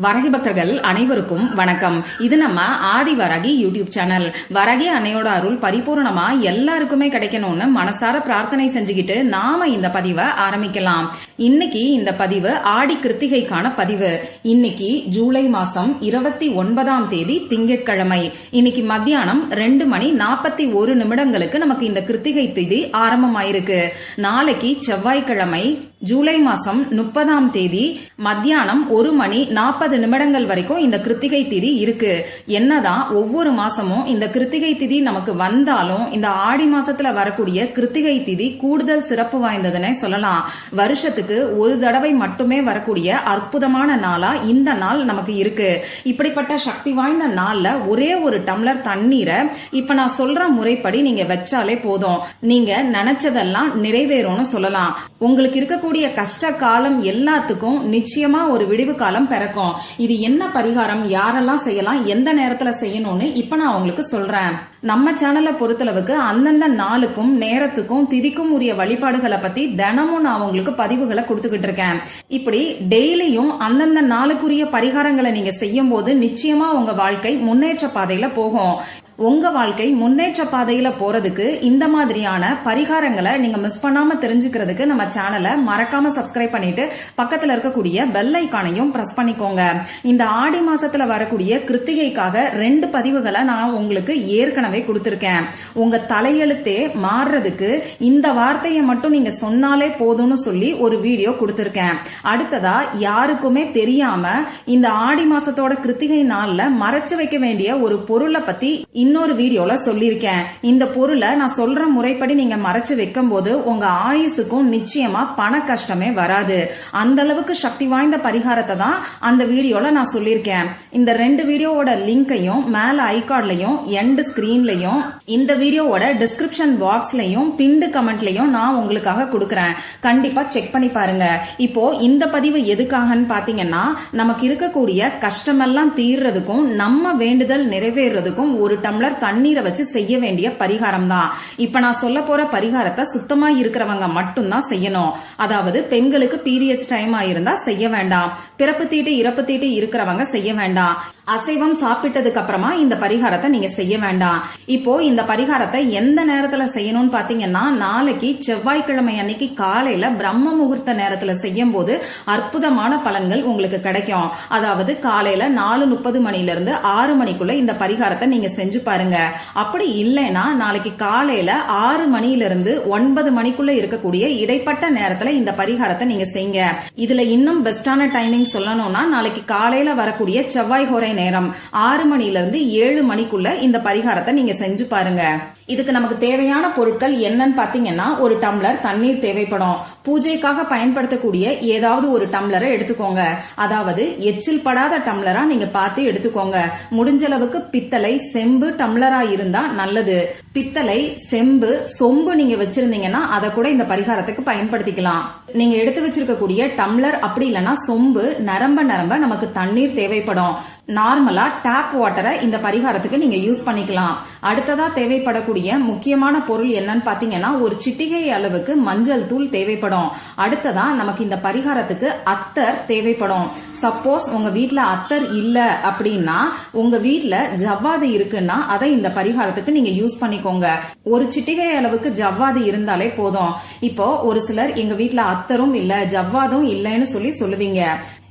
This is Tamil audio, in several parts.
வரகி பக்தர்கள் அனைவருக்கும் வணக்கம். இது நம்ம ஆதி வரகி யூடியூப் சேனல். வரகி அன்னையோட அருள் பரிபூர்ணமா எல்லாருக்குமே கிடைக்கணும்னு மனசார பிரார்த்தனை செஞ்சுக்கிட்டு நாம இந்த பதிவை ஆரம்பிக்கலாம். இன்னைக்கு இந்த பதிவு ஆடி கிருத்திகைக்கான பதிவு. இன்னைக்கு ஜூலை மாசம் இருபத்தி ஒன்பதாம் தேதி திங்கட்கிழமை. இன்னைக்கு மத்தியானம் ரெண்டு மணி நாற்பத்தி ஒரு நிமிடங்களுக்கு நமக்கு இந்த கிருத்திகை திதி ஆரம்பமாயிருக்கு. நாளைக்கு செவ்வாய்க்கிழமை ஜூலை மாசம் முப்பதாம் தேதி மத்தியானம் ஒரு மணி நாற்பது நிமிடங்கள் வரைக்கும் இந்த கிருத்திகை திதி இருக்கு. என்னதான் ஒவ்வொரு மாசமும் இந்த கிருத்திகை திதி நமக்கு வந்தாலும் இந்த ஆடி மாசத்துல வரக்கூடிய கிருத்திகை திதி கூடுதல் சிறப்பு வாய்ந்ததுன்னே சொல்லலாம். வருஷத்துக்கு ஒரு தடவை மட்டுமே வரக்கூடிய அற்புதமான நாளா இந்த நாள் நமக்கு இருக்கு. இப்படிப்பட்ட சக்தி வாய்ந்த நாள்ல ஒரே ஒரு டம்ளர் தண்ணீரை இப்ப நான் சொல்ற முறைப்படி நீங்க வச்சாலே போதும். நீங்க நினைச்சதெல்லாம் நிறைவேறும்னு சொல்லலாம். உங்களுக்கு இருக்கக்கூடிய கஷ்ட காலம் எல்லாத்துக்கும் நிச்சயமா ஒரு விடிவு காலம் பிறக்கும். இது என்ன பரிகாரம்? யாரெல்லாம் செய்யலாம்? எந்த நேரத்துல செய்யணும்னு இப்ப நான் உங்களுக்கு சொல்றேன். நம்ம சேனலை பொறுத்தளவுக்கு அந்தந்த நாளுக்கும் நேரத்துக்கும் திதிக்கும் உரிய வழிபாடுகளை பத்தி தினமும் நான் உங்களுக்கு பதிவுகளை கொடுத்துக்கிட்டு இருக்கேன். இப்படி டெய்லியும் அந்தந்த நாளுக்குரிய பரிகாரங்களை நீங்க செய்யும் போது நிச்சயமா உங்க வாழ்க்கை முன்னேற்ற பாதையில போகும். உங்க வாழ்க்கை முன்னேற்ற பாதையில போறதுக்கு இந்த மாதிரியான பரிகாரங்களை நீங்க மிஸ் பண்ணாம தெரிஞ்சுக்கிறதுக்கு நம்ம சேனலை மறக்காம சப்ஸ்கிரைப் பண்ணிட்டு பக்கத்துல இருக்கக்கூடிய பெல் ஐக்கானையும் பிரஸ் பண்ணிக்கோங்க. இந்த ஆடி மாசத்துல வரக்கூடிய கிருத்திகைக்காக ரெண்டு பதிவுகளை நான் உங்களுக்கு ஏற்கனவே கொடுத்திருக்கேன். உங்க தலையெழுத்தே மாறுறதுக்கு இந்த வார்த்தையை மட்டும் நீங்க சொன்னாலே போதும்னு சொல்லி ஒரு வீடியோ கொடுத்திருக்கேன். அடுத்ததா யாருக்குமே தெரியாம இந்த ஆடி மாசத்தோட கிருத்திகை நாள்ல மறைச்சு வைக்க வேண்டிய ஒரு பொருளை பத்தி இன்னொரு வீடியோல சொல்லியிருக்கேன். இந்த பொருளை நான் சொல்ற முறைப்படி நீங்க மறைச்சு வைக்கும் போது உங்க ஆயுசுக்கும் நிச்சயமா பண கஷ்டமே வராது. அந்த அளவுக்கு சக்தி வாய்ந்த பரிகாரத்தை தான் அந்த வீடியோல நான் சொல்லியிருக்கேன். இந்த ரெண்டு வீடியோவோட லிங்கையும் மேல ஐகார்ட்லயும் எண்ட் ஸ்கிரீன்லயும் இந்த வீடியோவோட டிஸ்கிரிப்ஷன் பாக்ஸ்லயும் பிண்டு கமெண்ட்லயும் நான் உங்களுக்காக கொடுக்கறேன். கண்டிப்பா செக் பண்ணி பாருங்க. இப்போ இந்த பதிவு எதுக்காகன்னு பாத்தீங்கன்னா நமக்கு இருக்கக்கூடிய கஷ்டமெல்லாம் தீர்றதுக்கும் நம்ம வேண்டுதல் நிறைவேறதுக்கும் ஒரு டம்ளர் தண்ணீரை வச்சு செய்ய வேண்டிய பரிகாரம் தான் இப்ப நான் சொல்ல போற பரிகாரத்தை சுத்தமா இருக்கிறவங்க மட்டும்தான் செய்யணும். அதாவது பெண்களுக்கு பீரியட்ஸ் டைம் ஆயிருந்தா செய்ய வேண்டாம். பிறப்பு தீட்டு இறப்பு தீட்டு இருக்கிறவங்க செய்ய வேண்டாம். அசைவம் சாப்பிட்டதுக்கு அப்புறமா இந்த பரிகாரத்தை நீங்க செய்ய வேண்டாம். இப்போ இந்த பரிகாரத்தை எந்த நேரத்துல செய்யணும்னு பாத்தீங்கன்னா நாளைக்கு செவ்வாய்க்கிழமை அன்னைக்கு காலையில பிரம்ம முகூர்த்த நேரத்துல செய்யும் போது அற்புதமான பலன்கள் உங்களுக்கு கிடைக்கும். அதாவது காலையில நாலு முப்பது மணில இருந்து ஆறு மணிக்குள்ள இந்த பரிகாரத்தை நீங்க செஞ்சு பாருங்க. அப்படி இல்லைன்னா நாளைக்கு காலையில ஆறு மணில இருந்து ஒன்பது மணிக்குள்ள இருக்கக்கூடிய இடைப்பட்ட நேரத்துல இந்த பரிகாரத்தை நீங்க செய்யுங்க. இதுல இன்னும் பெஸ்டான டைமிங் சொல்லணும்னா நாளைக்கு காலையில வரக்கூடிய செவ்வாய் ஹோரை நேரம் ஆறு மணில இருந்து ஏழு மணிக்குள்ள இந்த பரிகாரத்தை நீங்க செஞ்சு பாருங்க. இதுக்கு நமக்கு தேவையான பொருட்கள் என்னன்னு பாத்தீங்கன்னா ஒரு டம்ளர் தண்ணீர் தேவைப்படும். பூஜைக்காக பயன்படுத்தக்கூடிய ஏதாவது ஒரு டம்ளரை எடுத்துக்கோங்க. அதாவது எச்சில் படாத டம்ளரா நீங்க பார்த்து எடுத்துக்கோங்க. முடிஞ்ச அளவுக்கு பித்தளை செம்பு டம்ளரா இருந்தா நல்லது. பித்தளை செம்பு சொம்பு நீங்க வச்சிருந்தீங்கன்னா அதை கூட இந்த பரிகாரத்துக்கு பயன்படுத்திக்கலாம். நீங்க எடுத்து வச்சிருக்கக்கூடிய டம்ளர் அப்படி இல்லைன்னா சொம்பு நரம்ப நரம்ப நமக்கு தண்ணீர் தேவைப்படும். நார்மலா டேப் வாட்டரை இந்த பரிகாரத்துக்கு நீங்க யூஸ் பண்ணிக்கலாம். அடுத்ததா தேவைப்படக்கூடிய முக்கியமான பொருள் என்னன்னு பாத்தீங்கன்னா ஒரு சிட்டிகை அளவுக்கு மஞ்சள் தூள் தேவைப்படும். அடுத்ததா நமக்கு இந்த பரிகாரத்துக்கு அத்தர் தேவைப்படும். சப்போஸ் உங்க வீட்டுல அத்தர் இல்ல அப்படின்னா உங்க வீட்டுல ஜவ்வாது இருக்குன்னா அதை இந்த பரிகாரத்துக்கு நீங்க யூஸ் பண்ணிக்கோங்க. ஒரு சிட்டிகை அளவுக்கு ஜவ்வாது இருந்தாலே போதும். இப்போ ஒரு சிலர் எங்க வீட்டுல அத்தரும் இல்ல ஜவ்வாதும் இல்லைன்னு சொல்லி சொல்லுவீங்க.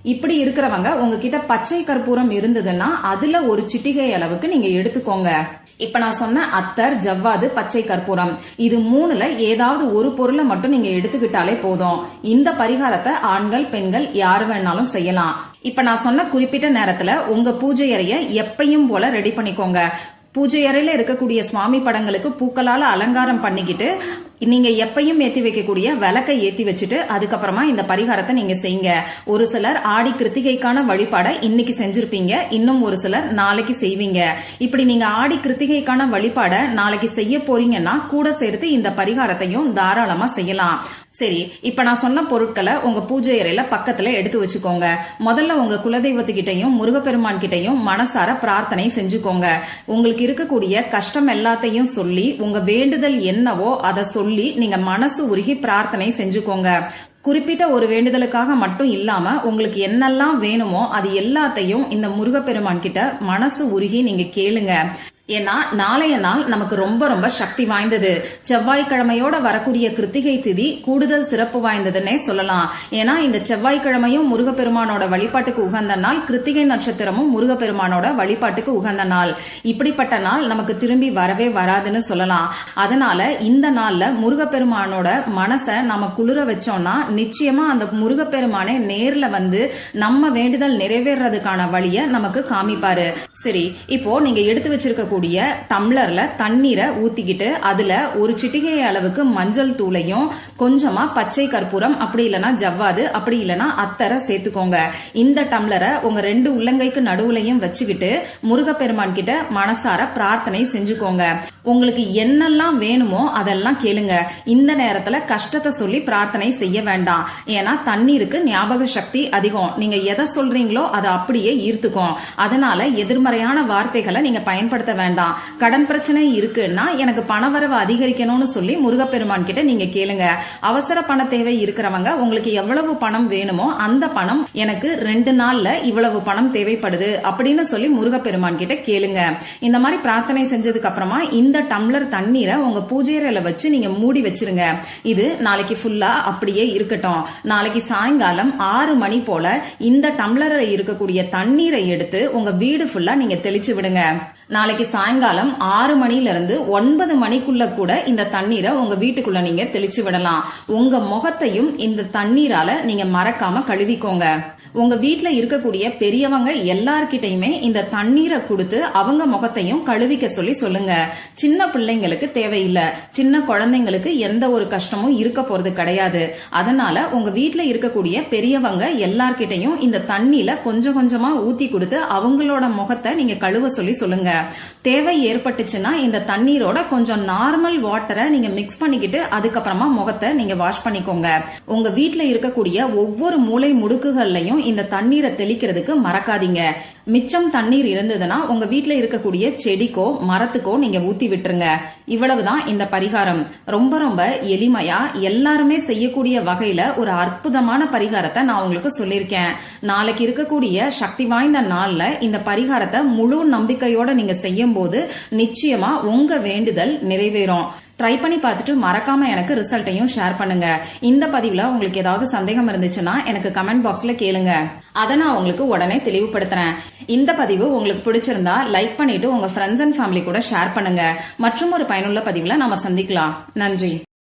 இப்படி இருக்கிறவங்க உங்ககிட்ட பச்சை கற்பூரம் இருந்ததுன்னா அதுல ஒரு சிட்டிகை அளவுக்கு நீங்க எடுத்துக்கோங்க. இப்ப நான் சொன்ன அத்தர் ஜவ்வாது பச்சை கற்பூரம். இது மூணுல ஏதாவது ஒரு பொருளை மட்டும் நீங்க எடுத்துக்கிட்டாலே போதும். இந்த பரிகாரத்தை ஆண்கள் பெண்கள் யார் வேணாலும் செய்யலாம். இப்ப நான் சொன்ன குறிப்பிட்ட நேரத்துல உங்க பூஜை அறைய எப்பையும் போல ரெடி பண்ணிக்கோங்க. பூஜை அறையில இருக்கக்கூடிய சுவாமி படங்களுக்கு பூக்களால அலங்காரம் பண்ணிக்கிட்டு நீங்க எப்பயும் ஏத்தி வைக்கக்கூடிய விளக்கை ஏத்தி வச்சுட்டு அதுக்கப்புறமா இந்த பரிகாரத்தை நீங்க செய்யுங்க. ஒரு சிலர் ஆடி கிருத்திகைக்கான வழிபாடை இன்னைக்கு செஞ்சிருப்பீங்க. இன்னும் ஒரு சிலர் நாளைக்கு செய்வீங்க. இப்படி நீங்க ஆடி கிருத்திகைக்கான வழிபாடை நாளைக்கு செய்ய போறீங்கன்னா கூட சேர்த்து இந்த பரிகாரத்தையும் தாராளமா செய்யலாம். சரி இப்ப நான் சொன்ன பொருட்களை உங்க பூஜை அறையில பக்கத்துல எடுத்து வச்சுக்கோங்க. முதல்ல உங்க குலதெய்வத்துக்கிட்டையும் முருகப்பெருமான் கிட்டையும் மனசார பிரார்த்தனை செஞ்சுக்கோங்க. உங்களுக்கு இருக்கக்கூடிய கஷ்டம் எல்லாத்தையும் சொல்லி உங்க வேண்டுதல் என்னவோ அதை சொல்லி நீங்க மனசு உருகி பிரார்த்தனை செஞ்சுக்கோங்க. குறிப்பிட்ட ஒரு வேண்டுதலுக்காக மட்டும் இல்லாம உங்களுக்கு என்னெல்லாம் வேணுமோ அது எல்லாத்தையும் இந்த முருகப்பெருமான் கிட்ட மனசு உருகி நீங்க கேளுங்க. ஏன்னா நாளைய நாள் நமக்கு ரொம்ப ரொம்ப சக்தி வாய்ந்தது. செவ்வாய்க்கிழமையோட வரக்கூடிய கிருத்திகை திதி கூடுதல் சிறப்பு வாய்ந்ததுன்னே சொல்லலாம். ஏன்னா இந்த செவ்வாய்க்கிழமையும் முருகப்பெருமானோட வழிபாட்டுக்கு உகந்த நாள் கிருத்திகை நட்சத்திரமும் முருகப்பெருமானோட வழிபாட்டுக்கு உகந்த நாள். இப்படிப்பட்ட நாள் நமக்கு திரும்பி வரவே வராதுன்னு சொல்லலாம். அதனால இந்த நாள்ல முருகப்பெருமானோட மனசை நாம குளிர வச்சோம்னா நிச்சயமா அந்த முருகப்பெருமானை நேர்ல வந்து நம்ம வேண்டுதல் நிறைவேறதுக்கான வழியை நமக்கு காமிப்பாரு. சரி இப்போ நீங்க எடுத்து வச்சிருக்க இருக்கக்கூடிய டம்ளர்ல தண்ணீரை ஊத்திக்கிட்டு அதுல ஒரு சிட்டிகை அளவுக்கு மஞ்சள் தூளையும் கொஞ்சமா பச்சை கற்பூரம் அப்படி இல்லைன்னா ஜவ்வாது அப்படி இல்லைன்னா அத்தரை சேர்த்துக்கோங்க. இந்த டம்ளரை உங்க ரெண்டு உள்ளங்கைக்கு நடுவுலையும் வச்சுக்கிட்டு முருகப்பெருமான் கிட்ட மனசார பிரார்த்தனை செஞ்சுக்கோங்க. உங்களுக்கு என்னெல்லாம் வேணுமோ அதெல்லாம் கேளுங்க. இந்த நேரத்துல கஷ்டத்தை சொல்லி பிரார்த்தனை செய்ய வேண்டாம். ஏன்னா தண்ணீருக்கு ஞாபக சக்தி அதிகம். நீங்க எதை சொல்றீங்களோ அதை அப்படியே ஈர்த்துக்கும். அதனால எதிர்மறையான வார்த்தைகளை நீங்க பயன்படுத்த வேண்டாம். கடன் பிரச்சனை இருக்குன்னா எனக்கு பணவரவு அதிகரிக்கணும்னு சொல்லி முருகப்பெருமான் கிட்ட நீங்க கேளுங்க. அவசர பண தேவை இருக்கிறவங்க உங்களுக்கு எவ்வளவு பணம் வேணுமோ அந்த பணம் எனக்கு ரெண்டு நாள்ல இவ்வளவு பணம் தேவைப்படுது அப்படின்னு சொல்லி முருகப்பெருமான் கிட்ட கேளுங்க. இந்த மாதிரி பிரார்த்தனை செஞ்சதுக்கு அப்புறமா இந்த டம்ளர் தண்ணீரை உங்க பூஜை வச்சு நீங்க மூடி வச்சிருங்க. இது நாளைக்கு ஃபுல்லா அப்படியே இருக்கட்டும். நாளைக்கு சாயங்காலம் ஆறு மணி போல இந்த டம்ளர்ல இருக்கக்கூடிய தண்ணீரை எடுத்து உங்க வீடு ஃபுல்லா நீங்க தெளிச்சு விடுங்க. நாளைக்கு சாயங்காலம் ஆறு மணில இருந்து ஒன்பது மணிக்குள்ள கூட இந்த தண்ணீரை உங்க வீட்டுக்குள்ள நீங்க தெளிச்சு விடலாம். உங்க முகத்தையும் இந்த தண்ணீரால நீங்க மறக்காம கழுவிக்கோங்க. உங்க வீட்டுல இருக்கக்கூடிய பெரியவங்க எல்லார்கிட்டயுமே இந்த தண்ணீரை கொடுத்து அவங்க முகத்தையும் கழுவிக்க சொல்லி சொல்லுங்க. சின்ன பிள்ளைங்களுக்கு தேவையில்லை. சின்ன குழந்தைங்களுக்கு எந்த ஒரு கஷ்டமும் இருக்க போறது கிடையாது. அதனால உங்க வீட்டுல இருக்கக்கூடிய பெரியவங்க எல்லார்கிட்டையும் இந்த தண்ணியில கொஞ்சம் கொஞ்சமா ஊத்தி கொடுத்து அவங்களோட முகத்தை நீங்க கழுவ சொல்லி சொல்லுங்க. தேவை ஏற்பட்டுச்சுன்னா இந்த தண்ணீரோட கொஞ்சம் நார்மல் வாட்டரை நீங்க மிக்ஸ் பண்ணிக்கிட்டு அதுக்கப்புறமா முகத்தை நீங்க வாஷ் பண்ணிக்கோங்க. உங்க வீட்டுல இருக்கக்கூடிய ஒவ்வொரு மூளை முடுக்குகள்லயும் இந்த தண்ணீரை தெளிக்கிறதுக்கு மறக்காதீங்க. மிச்சம் தண்ணீர் இருந்ததுன்னா உங்க வீட்டுல இருக்கக்கூடிய செடிக்கோ மரத்துக்கோ நீங்க ஊத்தி விட்டுருங்க. இவ்வளவுதான் இந்த பரிகாரம். ரொம்ப ரொம்ப எளிமையா எல்லாருமே செய்யக்கூடிய வகையில ஒரு அற்புதமான பரிகாரத்தை நான் உங்களுக்கு சொல்லியிருக்கேன். நாளைக்கு இருக்கக்கூடிய சக்தி வாய்ந்த நாள்ல இந்த பரிகாரத்தை முழு நம்பிக்கையோட நீங்க செய்யும் போது நிச்சயமா உங்க வேண்டுதல் நிறைவேறும். ட்ரை பண்ணி பார்த்துட்டு மறக்காம எனக்கு ரிசல்ட்டையும் ஷேர் பண்ணுங்க. இந்த பதிவுல உங்களுக்கு ஏதாவது சந்தேகம் இருந்துச்சுன்னா எனக்கு கமெண்ட் பாக்ஸ்ல கேளுங்க. அதை நான் உங்களுக்கு உடனே தெளிவுபடுத்துறேன். இந்த பதிவு உங்களுக்கு பிடிச்சிருந்தா லைக் பண்ணிட்டு உங்க ஃப்ரெண்ட்ஸ் அண்ட் ஃபேமிலி கூட ஷேர் பண்ணுங்க. மற்றும் ஒரு பயனுள்ள பதிவுல நாம சந்திக்கலாம். நன்றி.